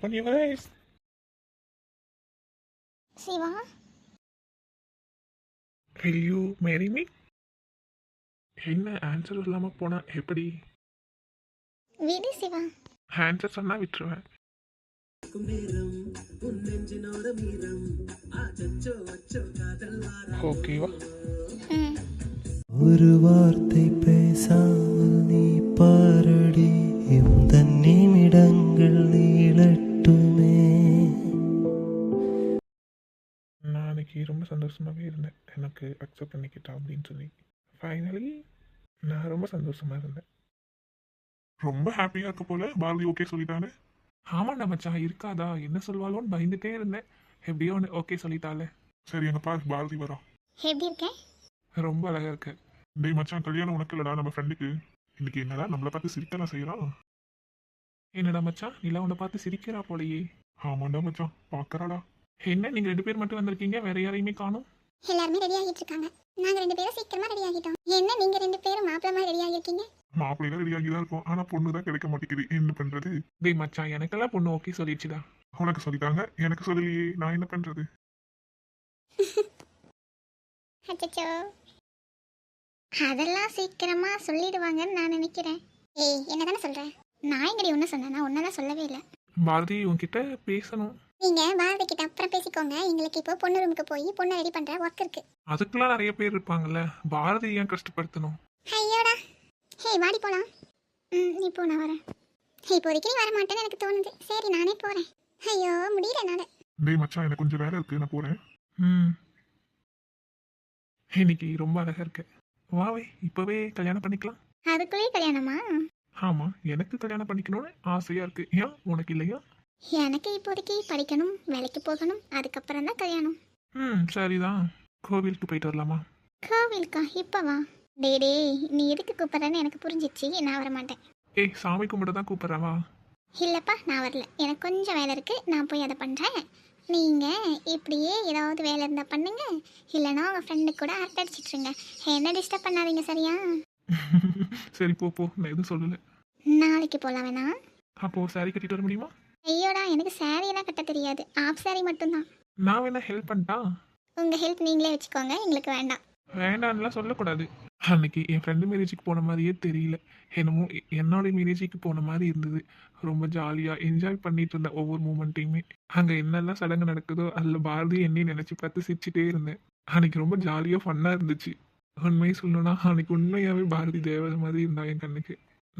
Open your eyes. Shiva Will you marry me? என்ன answer இல்லாமல் போனால் எப்படி? விடு சிவா. ஆன்சர் சொன்னால் விட்டுருவேன். ஓகேவா ம். ஒரு வார்த்தை பேசாமல் நீ பாரடி. இந்த நிமிடங்கள் நீளட்டுமே நான் அன்னைக்கு ரொம்ப சந்தோஷமாகவே இருந்தேன். எனக்கு அக்செப்ட் பண்ணிக்கிட்டா அப்படின்னு சொல்லி. ஃபைனலி நான் ரொம்ப சந்தோஷமா இருந்தேன். ரொம்ப ஹாப்பியாக இருக்க போல. பாரதி ஓகே சொல்லிட்டானே? ஆமாண்டா மச்சான் இருக்காதா? என்ன சொல்வாளோன்னு பயந்துட்டே இருந்தேன். எப்படியோ ஒன்று ஓகே சொல்லிட்டாலே. சரி எங்க பாரு பாரதி வரோம் எப்படி இருக்கேன் ரொம்ப அழகா இருக்கு. டேய் மச்சான் கல்யாணம் உனக்கு இல்லடா நம்ம ஃப்ரெண்டுக்கு இன்னைக்கு என்னடா நம்மளை பார்த்து சிரிக்கலாம் செய்யறான் என்னடா மச்சான் நிலா உன்னை பார்த்து சிரிக்கிறா போலயே. ஆமாண்டா மச்சான் பார்க்கறாடா என்ன நீங்க ரெண்டு பேர் மட்டும் வந்திருக்கீங்க? வேற யாரையுமே காணும்? எல்லாருமே ரெடி ஆகிட்டு இருக்காங்க நாங்க ரெண்டு பேரும் சீக்கிரமா ரெடி ஆகிட்டோம். என்ன நீங்க ரெண்டு பேரும் மாப்பிளமா ரெடி ஆகிருக்கீங்க மாப்பிள்ளை தான் ரெடியாகி தான் இருக்கும். ஆனா பொண்ணு தான் கிடைக்க மாட்டேங்குது. என்ன பண்றது? டேய் மச்சான் எனக்கெல்லாம் பொண்ணு ஓகே சொல்லிடுச்சுடா. உனக்கு சொல்லிட்டாங்க. எனக்கு சொல்லலையே. நான் என்ன பண்றது? அச்சச்சோ. அதெல்லாம் சீக்கிரமா சொல்லிடுவாங்கன்னு நான் நினைக்கிறேன். ஏய் என்னதானே சொல்ற? நான் எங்கடி ஒன்றும் சொன்னேன்? நான் ஒன்னதான் சொல்லவே இல்லை. பாரதி உன்கிட்ட பேசணும். நீங்க பாரதி கிட்ட அப்புறம் பேசிக்கோங்க. எங்களுக்கு இப்போ பொண்ணு ரூமுக்கு போய் பொண்ணை ரெடி பண்ற ஒர்க் இருக்கு. அதுக்கெல்லாம் நிறைய பேர் இருப்பாங்கல்ல. பாரதி ஏன் கஷ்டப்படுத்தணும்? ஐயோடா. ஹே வாடி போலாம். ம் நீ போ நான் வரேன். இப்போதைக்கு நீ வர மாட்டேன்னு எனக்கு தோணுது. சரி நானே போறேன். ஐயோ முடியல என்னால. டேய் மச்சான் எனக்கு கொஞ்சம் வேலை இருக்கு. நான் போறேன். ம். இன்னைக்கு ரொம்ப அழகா இருக்கு. வாவே இப்பவே கல்யாணம் பண்ணிக்கலாம். அதுக்குள்ளேயே கல்யாணமா? ஆமா எனக்கு கல்யாணம் பண்ணிக்கணும்னு ஆசையா இருக்கு. ஏன்? உனக்கு இல்லையா? எனக்கு இப்போதைக்கு படிக்கணும் வேலைக்கு போகணும் அதுக்கப்புறம் தான் கல்யாணம். ம் சரிதான். கோவிலுக்கு போயிட்டு வரலாமா? கோவிலுக்கா? இப்பவா? டே டேய் நீ எதுக்கு கூப்பிட்றேன்னு எனக்கு புரிஞ்சிச்சு. நான் வர மாட்டேன் ஏய் சாமி கும்பிட தான் கூப்பிட்றவா இல்லைப்பா நான் வரல. எனக்கு கொஞ்சம் வேலை இருக்கு. நான் போய் அதை பண்ணுறேன் நீங்கள் இப்படியே ஏதாவது வேலை இருந்தால் பண்ணுங்க. இல்லைன்னா உங்கள் ஃப்ரெண்டு கூட அரட்டை அடிச்சிட்ருங்க. என்ன டிஸ்டர்ப் பண்ணாதீங்க சரியா? சரி போ போ. நான் எதுவும் சொல்லல. நாளைக்கு போகலாம் வேணா. அப்போ சாரி கட்டிட்டு வர முடியுமா? ஐயோடா எனக்கு சாரியெல்லாம் கட்ட தெரியாது. ஆஃப் சாரி மட்டும்தான். நான் வேணா ஹெல்ப் பண்ணிட்டா? உங்கள் ஹெல்ப் நீங்களே வச்சுக்கோங்க எங்களுக்கு வேண்டாம். வேண்டாம்லாம் சொல்லக்கூடாது. அன்னைக்கு என் ஃப்ரெண்டு மேரேஜுக்கு போன மாதிரியே தெரியல. என்னமோ என்னோட மேரேஜுக்கு போன மாதிரி இருந்தது. ரொம்ப ஜாலியாக என்ஜாய் பண்ணிட்டு இருந்தேன் ஒவ்வொரு மூமெண்ட்டையுமே அங்கே என்னெல்லாம் சடங்கு நடக்குதோ அதில் பாரதி என்னையும் நினச்சி பார்த்து சிரிச்சிட்டே இருந்தேன். அன்னைக்கு ரொம்ப ஜாலியாக ஃபன்னாக இருந்துச்சு. உண்மையை சொல்லணும்னா அன்னைக்கு உண்மையாகவே பாரதி தேவதை மாதிரி இருந்தா என் கண்ணுக்கு.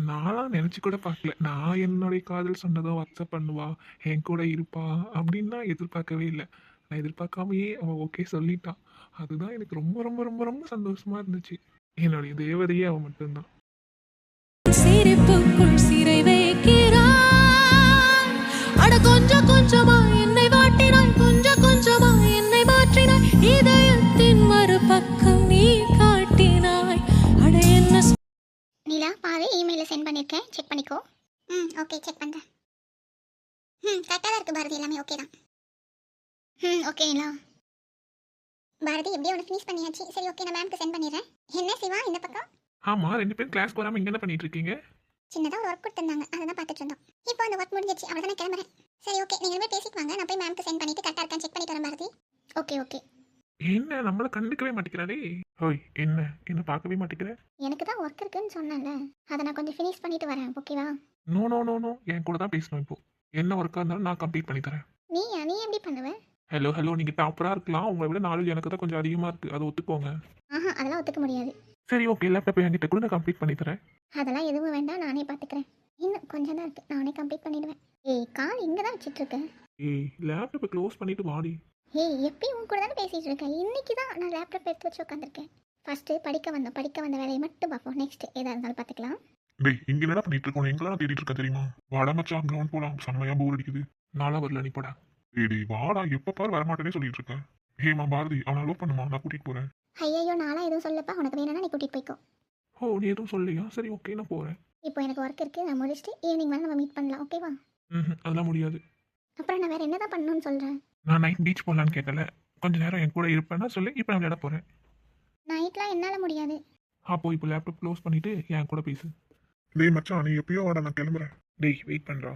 நான்லாம் நினச்சி கூட பார்க்கல. நான் என்னுடைய காதல் சொன்னதோ வாட்ஸ்அப் பண்ணுவா? என் கூட இருப்பா? அப்படின்னு நான் எதிர்பார்க்கவே இல்லை. நான் எதிர்பார்க்காமயே அவன் ஓகே சொல்லிட்டான் அதுதான் எனக்கு ரொம்ப ரொம்ப ரொம்ப ரொம்ப சந்தோஷமா இருந்துச்சு. என்னுடைய தேவதையே அவன் மட்டும்தான். சிரிப்புக்குள் சிறை வைக்கிறான். அட கொஞ்சம் கொஞ்சமா என்னை வாட்டி நிலா பாரு இமெயிலில் சென்ட் பண்ணியிருக்கேன் செக் பண்ணிக்கோ. ம் ஓகே செக் பண்ணுறேன் ம் கரெக்டாக தான் இருக்குது பாரதி. எல்லாமே ஓகே தான். ம் ஓகே நிலா பாரதி எப்படியோ ஒன்று ஃபினிஷ் பண்ணியாச்சு. சரி ஓகே நான் மேம்க்கு சென்ட் பண்ணிடுறேன். என்ன சிவா இந்த பக்கம்? ஆமா ரெண்டு பேரும் கிளாஸ் போகாம இங்க என்ன பண்ணிட்டு இருக்கீங்க? சின்னதாக ஒரு ஒர்க் கொடுத்துருந்தாங்க. அதை தான் பார்த்துட்டு இருந்தோம். இப்போ அந்த ஒர்க் முடிஞ்சிச்சு அவ்வளோ நான் கிளம்புறேன். சரி ஓகே நீங்கள் போய் பேசிட்டு வாங்க நான் போய் மேம்க்கு சென்ட் பண்ணிட்டு கரெக்டாக இருக்கான்னு செக் பண்ணிட்டு வரேன் பாரதி. ஓகே ஓகே என்ன? நம்மள கண்டுக்கவே மாட்டேங்கிறாளே. ஓய் என்ன? என்ன பார்க்கவே மாட்டேங்கிற? எனக்கு தான் ஒர்க் இருக்குன்னு சொன்னேன்ல. அதை நான் கொஞ்சம் ஃபினிஷ் பண்ணிட்டு வரேன் ஓகேவா நோ நோ நோ நோ என் கூட தான் பேசணும் இப்போ. என்ன ஒர்க்காக இருந்தாலும் நான் கம்ப்ளீட் பண்ணி தரேன். நீ நீ எப்படி பண்ணுவ? ஹலோ ஹலோ நீங்க டாப்பரா இருக்கலாம். உங்களை விட நாலேஜ் எனக்கு தான் கொஞ்சம் அதிகமா இருக்கு. அதை ஒத்துக்கோங்க. ஆஹா அதெல்லாம் ஒத்துக்க முடியாது. சரி ஓகே லேப்டாப் என்கிட்ட கூட. நான் கம்ப்ளீட் பண்ணி தரேன். அதெல்லாம் எதுவும் வேண்டாம். நானே பார்த்துக்கிறேன். இன்னும் கொஞ்சம் தான் இருக்கு. நானே கம்ப்ளீட் பண்ணிடுவேன். ஏய் கால் இங்கே தான் வச்சுட்டு இருக்கேன் ஏய் லேப்டாப்பை க்ளோஸ் பண்ணிட்டு வாடி. ஏய் எப்பயும் உன் கூட தானே பேசிட்டு இருக்கேன். இன்னைக்கு தான் நான் லேப்டாப் எடுத்து வச்சு உட்காந்துருக்கேன் ஃபர்ஸ்ட் படிக்க வந்தோம். படிக்க வந்த வேலையை மட்டும் பார்ப்போம். நெக்ஸ்ட் எதாக இருந்தாலும் பார்த்துக்கலாம். டேய் இங்க என்னடா பண்ணிட்டு இருக்கோம்? எங்கெல்லாம் தேடிட்டு இருக்க தெரியுமா? வாடா மச்சான் கிரவுண்ட் போலாம். செம்மையா போர் அடிக்குது. நாளா வரல நீ போடா. டேய் டேய் வாடா. எப்ப பாரு வரமாட்டேனே சொல்லிட்டு இருக்கேன் ஹேமா பாரதி அவனை லவ் பண்ணுமா? நான் கூட்டிட்டு போறேன். ஐயோ நாளாக எதுவும் சொல்லப்பா. உனக்கு வேணும்னா நீ கூட்டிகிட்டு போய்க்கோ. ஓ நீ எதுவும் சொல்லியா சரி ஓகே நான் போறேன். இப்போ எனக்கு ஒர்க் இருக்குது நான் முடிச்சுட்டு ஈவினிங் மேலே நம்ம மீட் பண்ணலாம். ஓகேவா ம் அதெல்லாம் முடியாது. அப்புறம் நான் வேறு என்ன தான் பண்ணணும்னு சொல்கிறேன் நான் நைட் பீச் போகலான்னு கேட்டல கொஞ்ச நேரம் என் கூட இருப்பேன்னா சொல்லி இப்போ நான் விளையாட போறேன். நைட்லாம் என்னால் முடியாது. அப்போ இப்போ லேப்டாப் க்ளோஸ் பண்ணிட்டு என் கூட பேசு. டேய் மச்சான் நீ எப்பயோ வாடா நான் கிளம்புறேன். டேய் வெயிட் பண்றா.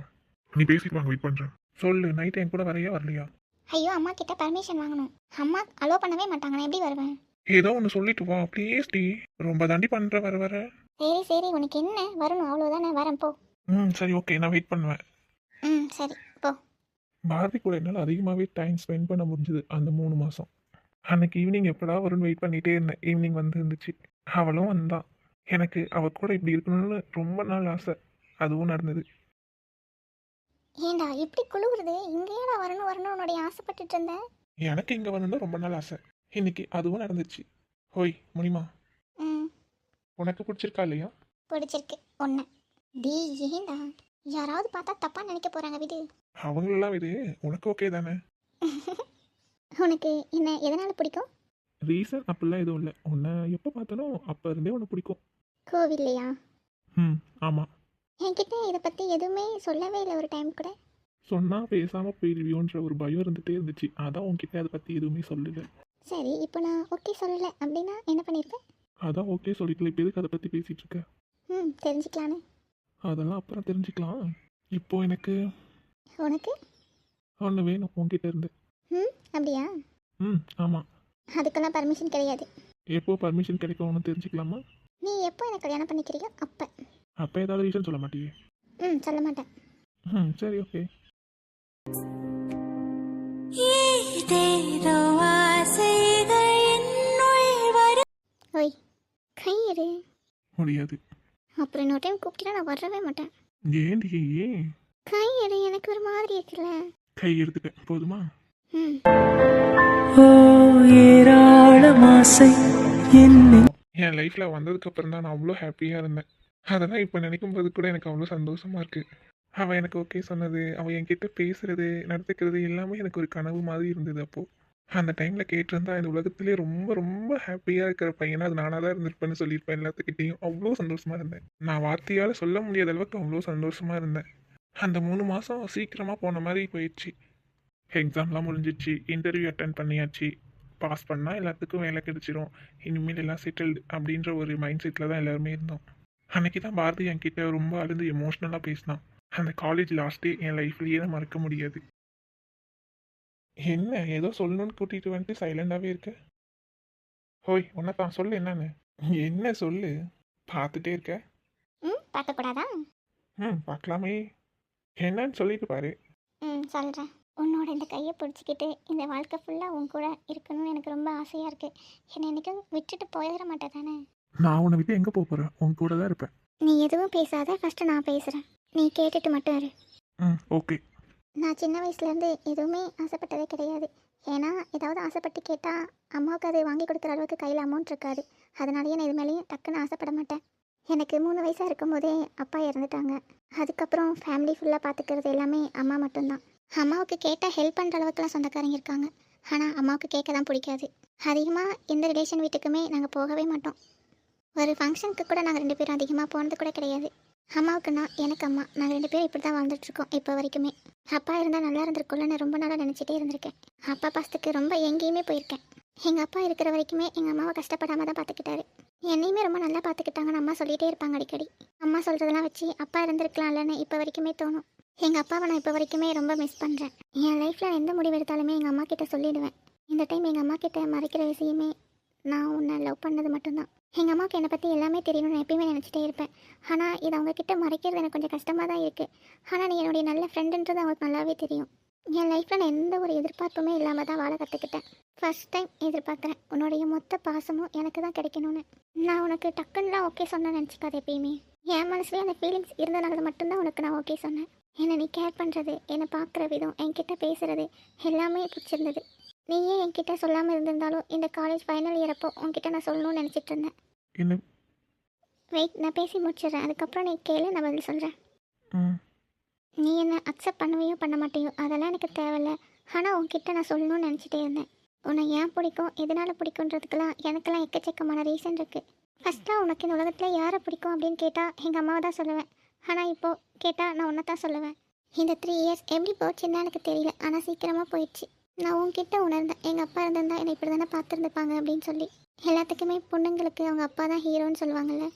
நீ பேசிட்டு வாங்க வெயிட் பண்றேன். சொல்லு நைட் என் கூட வரையா வரலையா? ஐயோ அம்மா கிட்ட பர்மிஷன் வாங்கணும். அம்மா அலோ பண்ணவே மாட்டாங்க நான் எப்படி வருவேன்? ஏதோ ஒன்று சொல்லிட்டு வா ப்ளீஸ் டி. ரொம்ப தாண்டி பண்ணுற வர வர. சரி சரி உனக்கு என்ன? வரணும் அவ்வளோதானே வரேன் போ. ம் சரி ஓகே நான் வெயிட் பண்ணுவேன். ம் சரி. பாரதி கூட என்னால் அதிகமாகவே டைம் ஸ்பெண்ட் பண்ண முடிஞ்சுது அந்த மூணு மாதம் அன்னைக்கு ஈவினிங் எப்படா வரும்னு வெயிட் பண்ணிகிட்டே இருந்தேன். ஈவினிங் வந்து இருந்துச்சு. அவளும் வந்தான் எனக்கு அவ கூட இப்படி இருக்கணும்னு ரொம்ப நாள் ஆசை. அதுவும் நடந்தது. ஏண்டா இப்படி குழுவுறது இங்கேயாடா வரணும் வரணும் உன்னுடைய ஆசைப்பட்டுட்டு இருந்தேன் எனக்கு இங்கே வரணும்னு ரொம்ப நாள் ஆசை. இன்னைக்கு அதுவும் நடந்துச்சு. ஹோய் முனிமா. ம். உனக்கு பிடிச்சிருக்கா இல்லையா? பிடிச்சிருக்கு. ஒன்று டி ஏண்டா? யாராவது பார்த்தா தப்பாக நினைக்க போகிறாங்க விடு. அவங்களெல்லாம் இது உனக்கு ஓகே தானே? உனக்கு என்ன எதனால் பிடிக்கும்? ரீசன் அப்படிலாம் எதுவும் இல்லை. உன்னை எப்போ பார்த்தாலும் அப்போ இருந்தே உன்னை பிடிக்கும். கோவில்லையா? ம் ஆமாம் என்கிட்ட இதை பற்றி எதுவுமே சொல்லவே இல்லை ஒரு டைம் கூட. சொன்னால் பேசாமல் போயிடுவியோன்ற ஒரு பயம் இருந்துகிட்டே இருந்துச்சு. அதான் உன்கிட்ட அதை பற்றி எதுவுமே சொல்லலை. சரி இப்போ நான் ஓகே சொல்லலை. அப்படின்னா என்ன பண்ணியிருப்பேன் அதான் ஓகே சொல்லிக்கல இப்போ எதுக்கு அதை பற்றி பேசிகிட்டு இருக்க? ம் தெரிஞ்சுக்கலான்னு. அதெல்லாம் அப்புறம் தெரிஞ்சுக்கலாம். இப்போ எனக்கு உனக்கு? ஒன்று வேணும் உன்கிட்ட இருந்து. ம் அப்படியா? ம் ஆமாம் அதுக்கெல்லாம் பர்மிஷன் கிடையாது. எப்போ பர்மிஷன் கிடைக்கும்னு தெரிஞ்சுக்கலாமா? நீ எப்போ எனக்கு கல்யாணம் பண்ணிக்கிறியோ அப்போ. அப்போ ஏதாவது ரீசன் சொல்ல மாட்டியே? ம் சொல்ல மாட்டேன். ம் சரி ஓகே ஏதேதோ ஆசைகள் என்னுள் வரும். ஓய் கை எடு முடியாது. அப்புறம் இன்னொரு டைம் கூப்பிட்டா நான் வரவே மாட்டேன். ஏண்டி ஏன் கை எடு எனக்கு ஒரு மாதிரி இருக்குல்ல. கை எடுத்துட்டேன் போதுமா? ம். ஓ ஏராளம் ஆசை என்னை. என் லைஃப்பில் வந்ததுக்கப்புறம் தான் நான் அவ்வளோ ஹாப்பியாக இருந்தேன். அதெல்லாம் இப்போ நினைக்கும் போது கூட எனக்கு அவ்வளோ சந்தோஷமாக இருக்குது அவள் எனக்கு ஓகே சொன்னது அவள் என்கிட்ட பேசுறது நடத்துக்கிறது எல்லாமே எனக்கு ஒரு கனவு மாதிரி இருந்தது அப்போது அந்த டைமில் கேட்டிருந்தா இந்த உலகத்திலே ரொம்ப ரொம்ப ஹாப்பியாக இருக்கிற பையனாக அது நானாக தான் இருந்திருப்பேன்னு சொல்லியிருப்பேன் எல்லாத்துக்கிட்டேயும். அவ்வளோ சந்தோஷமாக இருந்தேன். நான் வார்த்தையால் சொல்ல முடியாத அளவுக்கு அவ்வளோ சந்தோஷமாக இருந்தேன். அந்த மூணு மாதம் சீக்கிரமாக போன மாதிரி போயிடுச்சு. எக்ஸாம்லாம் முடிஞ்சிச்சு இன்டர்வியூ அட்டன் பண்ணியாச்சு. பாஸ் பண்ணால் எல்லாத்துக்கும் வேலை கிடைச்சிரும். இனிமேல் எல்லாம் செட்டில்டு அப்படின்ற ஒரு மைண்ட் செட்டில் தான் எல்லாருமே இருந்தோம். அன்னைக்கு தான் பாரதி என்கிட்ட ரொம்ப அழுந்து எமோஷ்னலாக பேசினான். அந்த காலேஜ் லாஸ்ட் டே என் லைஃப்லேயே தான் மறக்க முடியாது. என்ன ஏதோ சொல்லணும்னு கூட்டிகிட்டு வந்துட்டு சைலண்டாகவே இருக்க? ஹோய் உன்னதான் சொல்லு என்னன்னு. என்ன சொல்லு? பார்த்துட்டே இருக்க? ம் பார்க்கக்கூடாதா ம் பார்க்கலாமே. என்னன்னு சொல்லிட்டு பாரு. ம் சொல்கிறேன் உன்னோட இந்த கையை பிடிச்சிக்கிட்டு இந்த வாழ்க்கை ஃபுல்லாக உன் கூட இருக்கணும்னு எனக்கு ரொம்ப ஆசையாக இருக்குது என்னை என்றைக்கும் விட்டுட்டு போயிட மாட்டேன் தானே நான் உன்னை விட்டு எங்கே போக போகிறேன் உன் கூட தான் இருப்பேன். நீ எதுவும் பேசாத ஃபஸ்ட்டு நான் பேசுகிறேன் நீ கேட்டுட்டு மட்டும் இரு. ம் ஓகே நான் சின்ன வயசுலேருந்து எதுவுமே ஆசைப்பட்டதே கிடையாது. ஏன்னா ஏதாவது ஆசைப்பட்டு கேட்டால் அம்மாவுக்கு அது வாங்கி கொடுக்குற அளவுக்கு கையில் அமௌண்ட் இருக்காது. அதனாலேயே நான் இது மேலேயும் டக்குன்னு ஆசைப்பட மாட்டேன். எனக்கு மூணு வயசாக இருக்கும்போதே அப்பா இறந்துட்டாங்க. அதுக்கப்புறம் ஃபேமிலி ஃபுல்லாக பார்த்துக்கிறது எல்லாமே அம்மா மட்டும்தான். அம்மாவுக்கு கேட்டால் ஹெல்ப் பண்ணுற அளவுக்குலாம் சொந்தக்காரங்க இருக்காங்க. ஆனால் அம்மாவுக்கு கேட்க தான் பிடிக்காது. அதிகமாக எந்த ரிலேஷன் வீட்டுக்குமே நாங்கள் போகவே மாட்டோம். ஒரு ஃபங்க்ஷனுக்கு கூட நாங்கள் ரெண்டு பேரும் அதிகமாக போனது கூட கிடையாது. அம்மாவுக்கு நான் எனக்கு அம்மா. நாங்கள் ரெண்டு பேரும் இப்படி தான் வாழ்ந்துட்டுருக்கோம் இப்போ வரைக்குமே. அப்பா இருந்தால் நல்லா இருந்திருக்கும்ல ரொம்ப நாளாக நினச்சிட்டே இருந்திருக்கேன். அப்பா பாசத்துக்கு ரொம்ப எங்கேயுமே போயிருக்கேன். எங்கள் அப்பா இருக்கிற வரைக்குமே எங்கள் அம்மாவை கஷ்டப்படாமல் தான் பார்த்துக்கிட்டாரு என்னையுமே ரொம்ப நல்லா பார்த்துக்கிட்டாங்கன்னு அம்மா சொல்லிகிட்டே இருப்பாங்க அடிக்கடி. அம்மா சொல்கிறதெல்லாம் வச்சு அப்பா இருந்திருக்கலாம்லன்னு இப்போ வரைக்குமே தோணும். எங்கள் அப்பாவை நான் இப்போ வரைக்குமே ரொம்ப மிஸ் பண்ணுறேன் என் லைஃப்பில் எந்த முடிவு எடுத்தாலுமே எங்கள் அம்மா கிட்ட சொல்லிடுவேன். இந்த டைம் எங்கள் அம்மா கிட்ட மறைக்கிற விஷயமே நான் உன்னை லவ் பண்ணது மட்டும்தான். எங்கள் அம்மாவுக்கு என்னை பற்றி எல்லாமே தெரியணும்னு எப்பயுமே நினச்சிட்டே இருப்பேன். ஆனால் இது அவங்கக்கிட்ட மறைக்கிறது எனக்கு கொஞ்சம் கஷ்டமாக தான் இருக்குது ஆனால் நீ என்னுடைய நல்ல ஃப்ரெண்டுன்றது அவங்களுக்கு நல்லாவே தெரியும். என் லைஃப்பில் நான் எந்த ஒரு எதிர்பார்ப்புமே இல்லாமல் தான் வாழ கற்றுக்கிட்டேன் ஃபர்ஸ்ட் டைம் எதிர்பார்க்குறேன். உன்னுடைய மொத்த பாசமும் எனக்கு தான் கிடைக்கணும்னு. நான் உனக்கு டக்குன்னுலாம் ஓகே சொன்னேன் நினச்சிக்காது எப்பயுமே. என் மனசுலேயே அந்த ஃபீலிங்ஸ் இருந்தனால மட்டும்தான் உனக்கு நான் ஓகே சொன்னேன். என்னை நீ கேர் பண்ணுறது என்னை பார்க்குற விதம் என்கிட்ட பேசுகிறது எல்லாமே பிடிச்சிருந்தது. நீயே என்கிட்ட சொல்லாமல் இருந்திருந்தாலும் இந்த காலேஜ் ஃபைனல் இயர் அப்போ உன்கிட்ட நான் சொல்லணும்னு நினச்சிட்டு இருந்தேன். என்ன? வெயிட் நான் பேசி முடிச்சிடுறேன். அதுக்கப்புறம் நீ கேளு நான் பதில் சொல்கிறேன் நீ என்ன அக்செப்ட் பண்ணுவியோ பண்ண மாட்டியோ? அதெல்லாம் எனக்கு தேவையில்ல. ஆனால் உன்கிட்ட நான் சொல்லணும்னு நினச்சிட்டே இருந்தேன். உன்னை ஏன் பிடிக்கும்? எதனால் பிடிக்குன்றதுக்கெல்லாம் எனக்கெல்லாம் எக்கச்சக்கமான ரீசன் இருக்குது ஃபஸ்ட்டாக உனக்கு இந்த உலகத்தில் யாரை பிடிக்கும் அப்படின்னு கேட்டால் எங்கள் அம்மாவை தான் சொல்லுவேன். ஆனால் இப்போது கேட்டால் நான் உன்னை தான் சொல்லுவேன். இந்த த்ரீ இயர்ஸ் எப்படி போச்சுன்னு எனக்கு தெரியல. ஆனால் சீக்கிரமாக போயிடுச்சு. நான் உன்கிட்ட உணர்ந்தேன். எங்கள் அப்பா இருந்திருந்தா என்னை இப்படி தானே பார்த்துருந்துப்பாங்க அப்படின்னு சொல்லி. எல்லாத்துக்குமே பொண்ணுங்களுக்கு அவங்க அப்பா தான் ஹீரோன்னு சொல்லுவாங்கல்ல.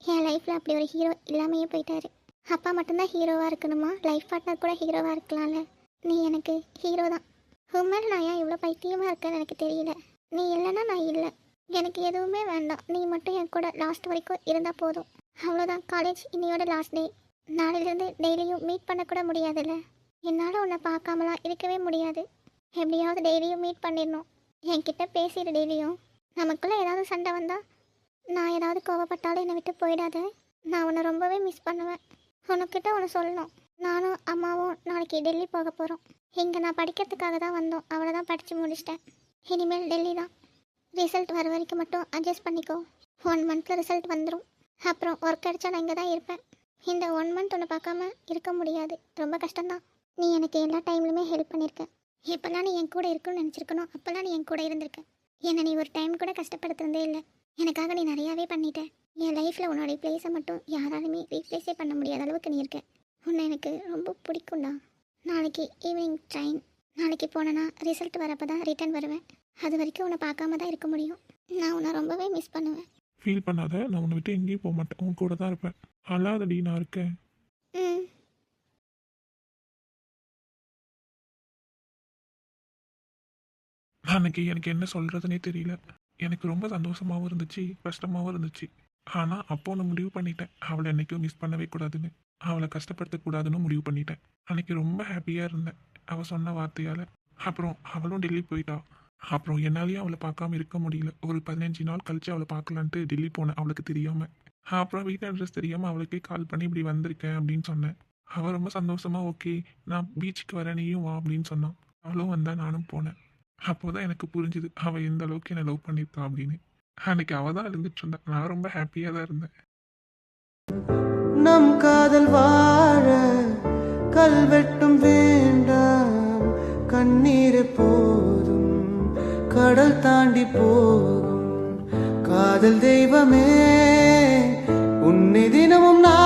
என் லைஃப்பில் அப்படி ஒரு ஹீரோ இல்லாமையே போயிட்டாரு. அப்பா மட்டும்தான் ஹீரோவாக இருக்கணுமா? லைஃப் பார்ட்னர் கூட ஹீரோவாக இருக்கலாம்ல. நீ எனக்கு ஹீரோ தான். உண்மையில நான் ஏன் இவ்வளோ பைத்தியமாக இருக்கேன்னு எனக்கு தெரியல. நீ இல்லைன்னா நான் இல்லை. எனக்கு எதுவுமே வேண்டாம். நீ மட்டும் என் கூட லாஸ்ட் வரைக்கும் இருந்தால் போதும். அவ்வளோதான் காலேஜ் இன்னையோட லாஸ்ட் டே நாளையிலேருந்து டெய்லியும் மீட் பண்ணக்கூட முடியாதுல்ல. என்னால் உன்னை பார்க்காமலாம் இருக்கவே முடியாது. எப்படியாவது டெய்லியும் மீட் பண்ணிடணும். என்கிட்ட பேசிடு டெய்லியும். நமக்குள்ளே ஏதாவது சண்டை வந்தால் நான் ஏதாவது கோவப்பட்டாலும் என்னை விட்டு போயிடாத. நான் உன்னை ரொம்பவே மிஸ் பண்ணுவேன். உனக்கிட்ட ஒன்று சொல்லணும். நானும் அம்மாவும் நாளைக்கு டெல்லி போக போகிறோம் இங்கே நான் படிக்கிறதுக்காக தான் வந்தோம். அவ்வளோதான் படித்து முடிச்சிட்டேன். இனிமேல் டெல்லி தான். ரிசல்ட் வர வரைக்கும் மட்டும் அட்ஜஸ்ட் பண்ணிக்கோ. ஒன் மந்தில் ரிசல்ட் வந்துடும் அப்புறம் ஒர்க் அடித்தா நான் இங்கே தான் இருப்பேன். இந்த ஒன் மந்த் உன்னை பார்க்காம இருக்க முடியாது. ரொம்ப கஷ்டம்தான். நீ எனக்கு எல்லா டைம்லையுமே ஹெல்ப் பண்ணியிருக்க எப்போல்லாம் நீ என் கூட இருக்குன்னு நினச்சிருக்கணும். அப்போல்லாம் நீ என் கூட இருந்திருக்க. என்னை நீ ஒரு டைம் கூட கஷ்டப்படுத்துறதே இல்லை. எனக்காக நீ நிறையாவே பண்ணிட்ட. என் லைஃப்பில் உன்னோடைய பிளேஸை மட்டும் யாராலுமே ரீப்ளேஸே பண்ண முடியாத அளவுக்கு நீ இருக்க. உன்னை எனக்கு ரொம்ப பிடிக்கும்டா. நாளைக்கு ஈவினிங் ட்ரெயின் நாளைக்கு போனேன்னா ரிசல்ட் வரப்போ தான் ரிட்டர்ன் வருவேன். அது வரைக்கும் உன்னை பார்க்காம தான் இருக்க முடியும். நான் உன்னை ரொம்பவே மிஸ் பண்ணுவேன். ஃபீல் பண்ணாத நான் உன்னை விட்டு எங்கேயும் போக மாட்டேன். உன் கூட தான் இருப்பேன். அல்லாதடி நான் இருக்கேன். ம். அன்னைக்கு எனக்கு என்ன சொல்கிறதுனே தெரியல. எனக்கு ரொம்ப சந்தோஷமாகவும் இருந்துச்சு கஷ்டமாகவும் இருந்துச்சு. ஆனால் அப்போ நான் முடிவு பண்ணிட்டேன். அவளை என்றைக்கும் மிஸ் பண்ணவே கூடாதுன்னு. அவளை கஷ்டப்படுத்தக்கூடாதுன்னு முடிவு பண்ணிட்டேன். அன்னைக்கு ரொம்ப ஹாப்பியாக இருந்தேன். அவள் சொன்ன வார்த்தையால். அப்புறம் அவளும் டெல்லி போயிட்டா. அப்புறம் என்னாலேயும் அவளை பார்க்காம இருக்க முடியல. ஒரு பதினஞ்சு நாள் கழிச்சு அவளை பார்க்கலான்ட்டு டெல்லி போனேன் அவளுக்கு தெரியாமல் அப்புறம் வீட்டு அட்ரஸ் தெரியாமல் அவளுக்கே கால் பண்ணி இப்படி வந்திருக்கேன் அப்படின்னு சொன்னேன். அவள் ரொம்ப சந்தோஷமாக ஓகே நான் பீச்சுக்கு வரேன் நீயும் வா அப்படின்னு சொன்னான். அவளும் வந்தால் நானும் போனேன். அப்போதான் எனக்கு புரிஞ்சுது அவள் எந்த அளவுக்கு என்னை லவ் பண்ணியிருக்கா அப்படின்னு. அன்னைக்கு அவள் தான் இருந்துட்டு இருந்தா. நான் ரொம்ப ஹாப்பியாக தான் இருந்தேன். நம் காதல் வாழ கல்வெட்டும் வேண்டாம். கண்ணீர் போதும் கடல் தாண்டி போகும். காதல் தெய்வமே உன்னை தினமும் நான்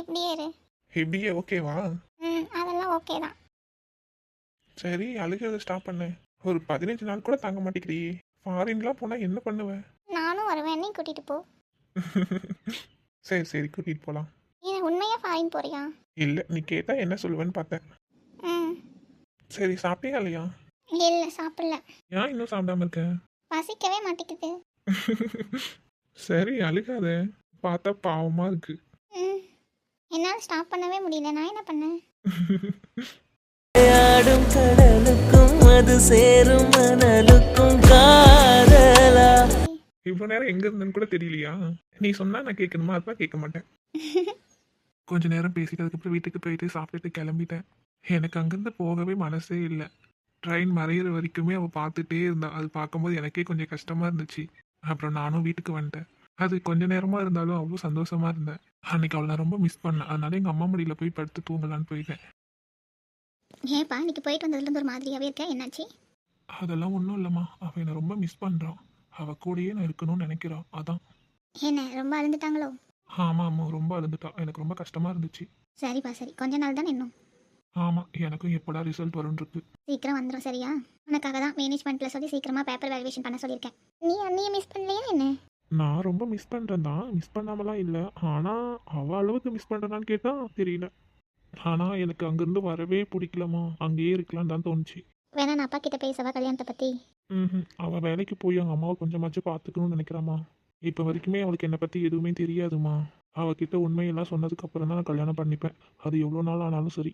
இப்படியே இரு. எப்படியே ஓகேவா? ம் அதெல்லாம் ஓகே தான். சரி அழுகிறத ஸ்டாப் பண்ணு. ஒரு பதினஞ்சு நாள் கூட தாங்க மாட்டேங்கிறியே ஃபாரின்லாம் போனால் என்ன பண்ணுவேன் நானும் வருவேன். நீ கூட்டிகிட்டு போ. சரி சரி கூட்டிகிட்டு போகலாம் நீ உண்மையாக ஃபாரின் போறியா? இல்லை நீ கேட்டால் என்ன சொல்லுவேன்னு பார்த்தேன். ம். சரி சாப்பிட்டியா இல்லையா? இல்லை சாப்பிடல. ஏன் இன்னும் சாப்பிடாம இருக்க? பசிக்கவே மாட்டேங்குது. சரி அழுகாத. பார்த்தா பாவமா இருக்கு. ம். என்னால் ஸ்டாப் பண்ணவே முடியல. நான் என்ன பண்ணேன் ஆடும் கடலுக்கும் அது சேரும் மணலுக்கும் காதலா? இவ்வளோ நேரம் எங்க இருந்தேன்னு கூட தெரியலையா? நீ சொன்னா நான் கேட்கணுமா? அதான் கேட்க மாட்டேன். கொஞ்ச நேரம் பேசிட்டு அதுக்கப்புறம் வீட்டுக்கு போயிட்டு சாப்பிட்டுட்டு கிளம்பிட்டேன். எனக்கு அங்கேருந்து போகவே மனசே இல்லை. ட்ரெயின் மறையிற வரைக்குமே அவள் பார்த்துட்டே இருந்தா. அது பார்க்கும்போது எனக்கே கொஞ்சம் கஷ்டமா இருந்துச்சு. அப்புறம் நானும் வீட்டுக்கு வந்துட்டேன். அது கொஞ்ச நேரமா இருந்தாலும் அவ்வளோ சந்தோஷமா இருந்தேன். அன்னைக்கு அவளை நான் ரொம்ப மிஸ் பண்ணேன். அதனால எங்கள் அம்மா மடியில் போய் படுத்து தூங்கலான்னு போயிட்டேன். ஏப்பா இன்னைக்கு போயிட்டு வந்ததுலேருந்து ஒரு மாதிரியாகவே இருக்க என்னாச்சு? அதெல்லாம் ஒன்றும் இல்லைம்மா. அவள் என்னை ரொம்ப மிஸ் பண்ணுறான் அவள் கூடயே நான் இருக்கணும்னு நினைக்கிறான் அதான். என்ன ரொம்ப அழுந்துட்டாங்களோ? ஆமாம் ஆமாம் ரொம்ப அழுந்துட்டா. எனக்கு ரொம்ப கஷ்டமாக இருந்துச்சு. சரிப்பா சரி. கொஞ்ச நாள் தான் இன்னும்? ஆமாம் எனக்கும் எப்படா ரிசல்ட் வரும்னு இருக்கு சீக்கிரம் வந்துடும் சரியா? உனக்காக தான் மேனேஜ்மெண்ட்டில் சொல்லி சீக்கிரமாக பேப்பர் வேல்யூவேஷன் பண்ண சொல்லியிருக்கேன். நீ அண்ணியை மிஸ் பண்ணலையா என்ன? நான் ரொம்ப மிஸ் பண்ணுறேன் தான். மிஸ் பண்ணாமலாம் இல்லை. ஆனால் அவள் அளவுக்கு மிஸ் பண்ணுறேனான்னு கேட்டால் தெரியல. ஆனால் எனக்கு அங்கேருந்து வரவே பிடிக்கலம்மா. அங்கேயே இருக்கலாம்னு தான் தோணுச்சு. வேணா நான் அப்பா கிட்ட பேசவா கல்யாணத்தை பற்றி ம் அவள் வேலைக்கு போய் அவங்க அம்மாவை கொஞ்சமாச்சும் பார்த்துக்கணும்னு நினைக்கிறாம்மா. இப்போ வரைக்குமே அவளுக்கு என்னை பற்றி எதுவுமே தெரியாதுமா அவகிட்ட உண்மையெல்லாம் சொன்னதுக்கு அப்புறம் தான் நான் கல்யாணம் பண்ணிப்பேன். அது எவ்வளோ நாள் ஆனாலும் சரி.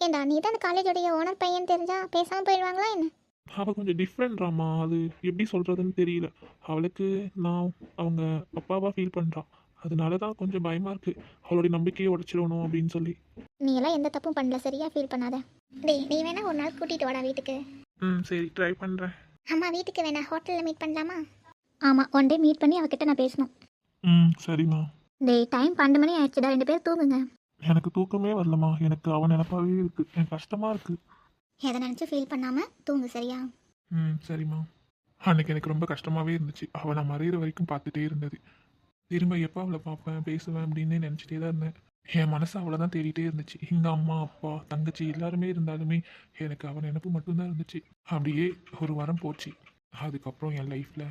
ஏண்டா நீ தான் காலேஜோடைய ஓனர் பையன் தெரிஞ்சா பேசாமல் போயிடுவாங்களா என்ன? அவள் கொஞ்சம் டிஃப்ரெண்ட்ராம்மா அது எப்படி சொல்கிறதுன்னு தெரியல. அவளுக்கு நான் அவங்க அப்பாவாக ஃபீல் பண்ணுறான் அதனால தான் கொஞ்சம் பயமாக இருக்குது அவளுடைய நம்பிக்கையை உடச்சிடணும் அப்படின்னு சொல்லி. நீ எல்லாம் எந்த தப்பும் பண்ணல. சரியா ஃபீல் பண்ணாத. டேய் நீ வேணா ஒரு நாள் கூட்டிட்டு வாடா வீட்டுக்கு. ம் சரி ட்ரை பண்ணுறேன் அம்மா வீட்டுக்கு வேணா. ஹோட்டலில் மீட் பண்ணலாமா? ஆமாம் ஒன் டே மீட் பண்ணி அவகிட்ட நான் பேசணும். ம் சரிம்மா. டேய் டைம் பன்னெண்டு மணி ஆயிடுச்சுடா. ரெண்டு பேர் தூங்குங்க. எனக்கு தூக்கமே வரலம்மா. எனக்கு அவன் நினப்பாவே இருக்குது எனக்கு கஷ்டமாக இருக்குது எதை நினச்சி ஃபீல் பண்ணாமல் தூங்கு சரியா? ம் சரிம்மா. அன்னைக்கு எனக்கு ரொம்ப கஷ்டமாகவே இருந்துச்சு. அவள் நான் மறையிற வரைக்கும் பார்த்துட்டே இருந்தது. திரும்ப எப்போ அவளை பார்ப்பேன் பேசுவேன் அப்படின்னு நினச்சிட்டே தான் இருந்தேன். என் மனசு அவளை தான் தேடிட்டே இருந்துச்சு. எங்கள் அம்மா அப்பா தங்கச்சி எல்லாருமே இருந்தாலுமே எனக்கு அவன் நினப்பு மட்டும்தான் இருந்துச்சு. அப்படியே ஒரு வாரம் போச்சு. அதுக்கப்புறம் என் லைஃப்பில்